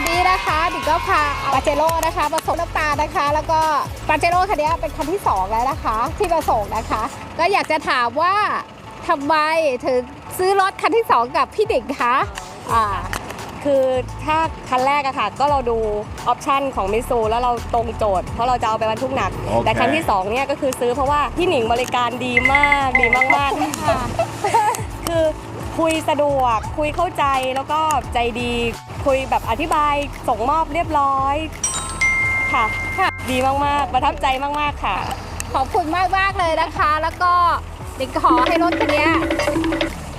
ปาเจโร่นะคะผสมน้ำตาลนะคะ แล้วก็ปาเจโร่คันนี้เป็นคันที่สองแล้วนะคะ ที่มาส่งนะคะ ก็อยากจะถามว่าทำไมถึงซื้อรถคันที่สองกับพี่ดิ่งคะอ่าคือถ้าคันแรกอะค่ะ ก็เราดูออปชันของมิซูแล้วเราตรงโจทย์ เพราะเราจะเอาไปบรรทุกหนัก โอเค แต่คันที่2เนี่ยก็คือซื้อเพราะว่าพี่หนิงบริการดีมากดีมากๆค่ะคือคุยสะดวกคุยเข้าใจแล้วก็ใจดี คุยแบบอธิบายส่งมอบเรียบร้อยค่ะ ค่ะ ดีมากๆ ประทับใจมากๆค่ะ ขอบคุณมากมากๆเลยนะคะ แล้วก็ดิ่งขอให้รถคันนี้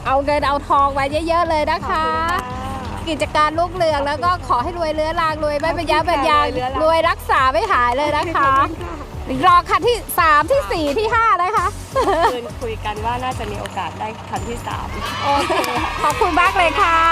เอาเงินเอาทองไว้เยอะๆเลยนะคะ กิจการลูกเรืองแล้วก็ขอให้รวยเรื้อรังรวยไม่เป็นยาเป็นยางรวยเรื้อรังรวยรักษาไม่หายเลยนะคะรอคันที่ 3 ที่ 4 ที่5นะคะคืนคุยกันว่าน่าจะมีโอกาสได้คันที่สามโอเค ขอบคุณมากเลยค่ะขอบคุณค่ะ